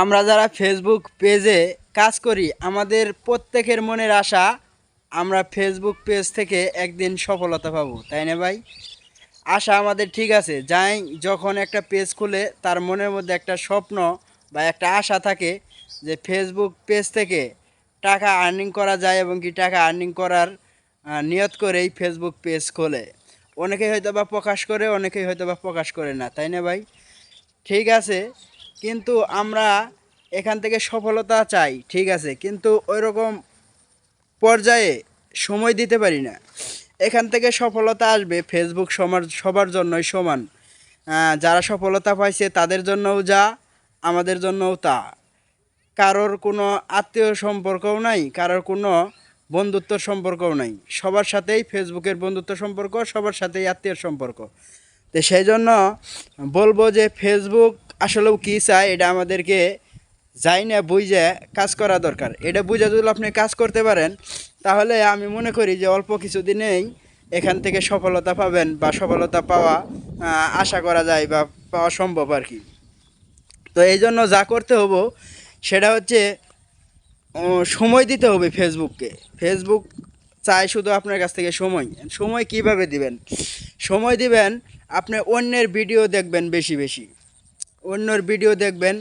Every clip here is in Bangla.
আমরা যারা ফেসবুক পেজে কাজ করি, আমাদের প্রত্যেকের মনের আশা, আমরা ফেসবুক পেজ থেকে একদিন সফলতা পাবো, তাই না ভাই? আশা আমাদের ঠিক আছে। যাই, যখন একটা পেজ খুলে, তার মনের মধ্যে একটা স্বপ্ন বা একটা আশা থাকে যে ফেসবুক পেজ থেকে টাকা আর্নিং করা যায় এবং কি টাকা আর্নিং করার নিয়ত করেই ফেসবুক পেজ খোলে। অনেকেই হয়তো বা প্রকাশ করে, অনেকেই হয়তো বা প্রকাশ করে না, তাই না ভাই? ঠিক আছে। কিন্তু আমরা এখান থেকে সফলতা চাই, ঠিক আছে? কিন্তু ওই রকম পর্যায়ে সময় দিতে পারি না। এখান থেকে সফলতা আসবে ফেসবুক সমার, সবার জন্যই সমান। যারা সফলতা পাইছে তাদের জন্যও যা, আমাদের জন্যও তা। কারোর কোনো আত্মীয় সম্পর্কও নাই, কারোর কোনো বন্ধুত্ব সম্পর্কও নাই। সবার সাথেই ফেসবুকের বন্ধুত্ব সম্পর্ক, সবার সাথেই আত্মীয় সম্পর্ক। তো সেই জন্য বলব যে ফেসবুক আসলেও কী চায় এটা আমাদেরকে যাই না বুঝে কাজ করা দরকার। এটা বুঝে যদি আপনি কাজ করতে পারেন, তাহলে আমি মনে করি যে অল্প কিছুদিনেই এখান থেকে সফলতা পাবেন বা সফলতা পাওয়া আশা করা যায় বা পাওয়া সম্ভব আর কি। তো এই জন্য যা করতে হব, সেটা হচ্ছে সময় দিতে হবে ফেসবুককে। ফেসবুক চায় শুধু আপনার কাছ থেকে সময়। সময় কীভাবে দিবেন? সময় দিবেন, আপনি অন্যের ভিডিও দেখবেন বেশি বেশি। অন্যর ভিডিও দেখবেন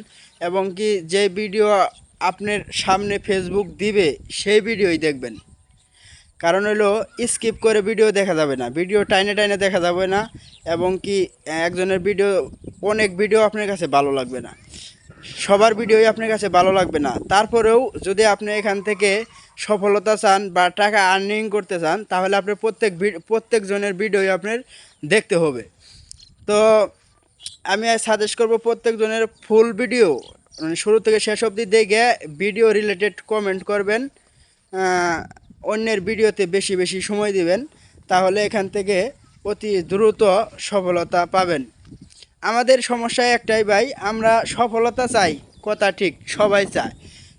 এবং কি যে ভিডিও আপনার সামনে ফেসবুক দিবে, সেই ভিডিওই দেখবেন। কারণ হলো স্কিপ করে ভিডিও দেখা যাবে না। ভিডিও টাইনে টাইনে দেখা যাবে না এবং কি একজনের ভিডিও অনেক ভিডিও আপনার কাছে ভালো লাগবে না। সবার ভিডিওই আপনার কাছে ভালো লাগবে না। তারপরেও যদি আপনি এখান থেকে সফলতা চান বা টাকা আর্নিং করতে চান, তাহলে আপনার প্রত্যেক প্রত্যেকজনের ভিডিওই আপনার দেখতে হবে। তো আমি সাজেস্ট করব প্রত্যেকজনের ফুল ভিডিও মানে শুরু থেকে শেষ অবধি দেখে ভিডিও রিলেটেড কমেন্ট করবেন অন্যের ভিডিওতে বেশি বেশি সময় দিবেন, তাহলে এখান থেকে অতি দ্রুত সফলতা পাবেন। আমাদের সমস্যা একটাই ভাই, আমরা সফলতা চাই, কথা ঠিক, সবাই চায়।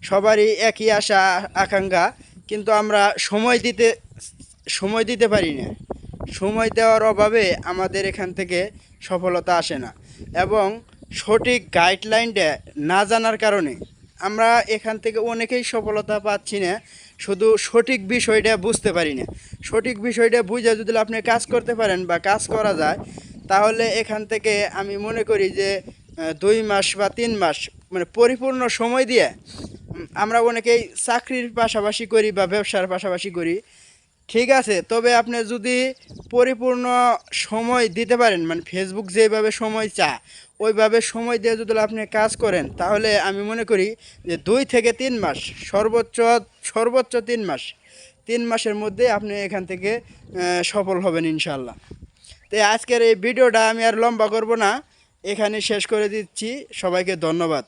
সবারই একই আশা, আকাঙ্ক্ষা, কিন্তু আমরা সময় দিতে সময় দিতে পারি না। সময় দেওয়ার অভাবে আমাদের এখান থেকে সফলতা আসে না। এবং সঠিক গাইডলাইনটা না জানার কারণে আমরা এখান থেকে অনেকেই সফলতা পাচ্ছি না, শুধু সঠিক বিষয়টা বুঝতে পারি না। সঠিক বিষয়টা বুঝে যদি আপনি কাজ করতে পারেন বা কাজ করা যায়, তাহলে এখান থেকে আমি মনে করি যে দুই মাস বা তিন মাস মানে পরিপূর্ণ সময় দিয়ে আমরা অনেকেই চাকরির পাশাপাশি করি বা ব্যবসার পাশাপাশি করি। ঠিক আছে, তবে আপনি যদি পরিপূর্ণ সময় দিতে পারেন মানে ফেসবুক যেভাবে সময় চা ওইভাবে সময় দিয়ে যদি আপনি কাজ করেন, তাহলে আমি মনে করি যে দুই থেকে তিন মাস, সর্বোচ্চ সর্বোচ্চ তিন মাস, তিন মাসের মধ্যে আপনি এখান থেকে সফল হবেন ইনশাল্লাহ তো আজকের এই ভিডিওটা আমি আর লম্বা করব না, এখানে শেষ করে দিচ্ছি, সবাইকে ধন্যবাদ।